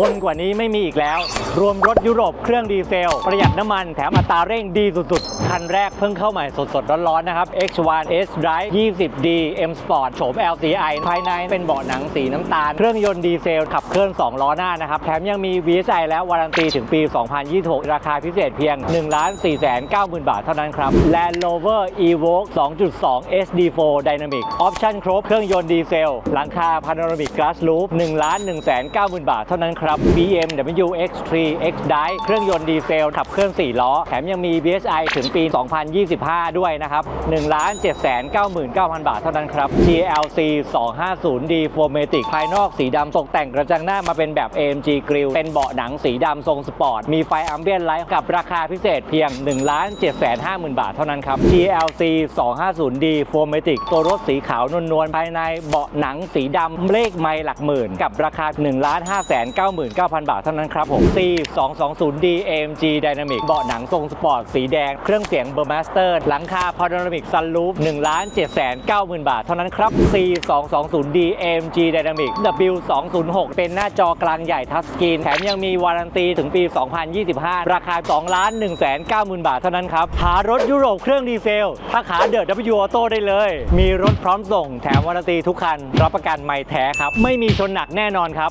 ทนกว่านี้ไม่มีอีกแล้ว รวมรถยุโรปเครื่องดีเซล ประหยัดน้ำมันแถมอัตราเร่งดีสุดๆ คันแรกเพิ่งเข้าใหม่สดๆ ร้อนๆ นะครับ X1 S Drive 20D M Sport โฉม LCI ภายในเป็นเบาะหนังสีน้ำตาล เครื่องยนต์ดีเซล ขับเคลื่อน 2 ล้อหน้านะครับ แถมยังมี VSI และวารันตีถึงปี 2026 ราคาพิเศษเพียง 1 4 9 0 0 0 0 บาทเท่านั้นครับ Land Rover Evoque 2.2 SD4 Dynamic ออปชั่นครบเครื่องยนต์ดีเซล หลังคา Panoramic Glass Roof 1 1 9 0 0 0 0 บาทเท่านั้นครับับ BMW X3 X Drive เครื่องยนต์ดีเซลขับเคลื่อน4 ล้อ แถมยังมี VSI ถึงปี 2025 ด้วยนะครับ 1 7 9 9 0 0 0 บาทเท่านั้นครับ GLC 250D f o r m a t i c ภายนอกสีดำตกแต่งกระจังหน้ามาเป็นแบบ AMG Grille เป็นเบาะหนังสีดำทรงสปอร์ต มีไฟอัมเบียนไลท์กับราคาพิเศษเพียง 1 7 5 0 0 0 0 บาทเท่านั้นครับ GLC 250D f o r m a t i c ตัวรถสีขาวนวลๆภายในเบาะหนังสีดำเลขไมล์หลักหมื่น กับราคา 1 5 9 9 9,900 บาทเท่านั้นครับผม C 220D AMG Dynamic เบาะหนังทรงสปอร์ตสีแดง เครื่องเสียง Burmaster หลังคา Panoramic Sunroof 1 7 9 0 0 0 บาทเท่านั้นครับ C 220D AMG Dynamic W 206เป็นหน้าจอกลางใหญ่ทัชสกรีน แถมยังมีวารันตีถึงปี 2025 ราคา 2 ล้าน1 9 0 0 0 0 บาทเท่านั้นครับ หารถยุโรปเครื่องดีเซล ถ้าขาเดอะ W Auto ได้เลย มีรถพร้อมส่ง แถมวารันตีทุกคัน รับประกันไม่แท้ครับ ไม่มีชนหนักแน่นอนครับ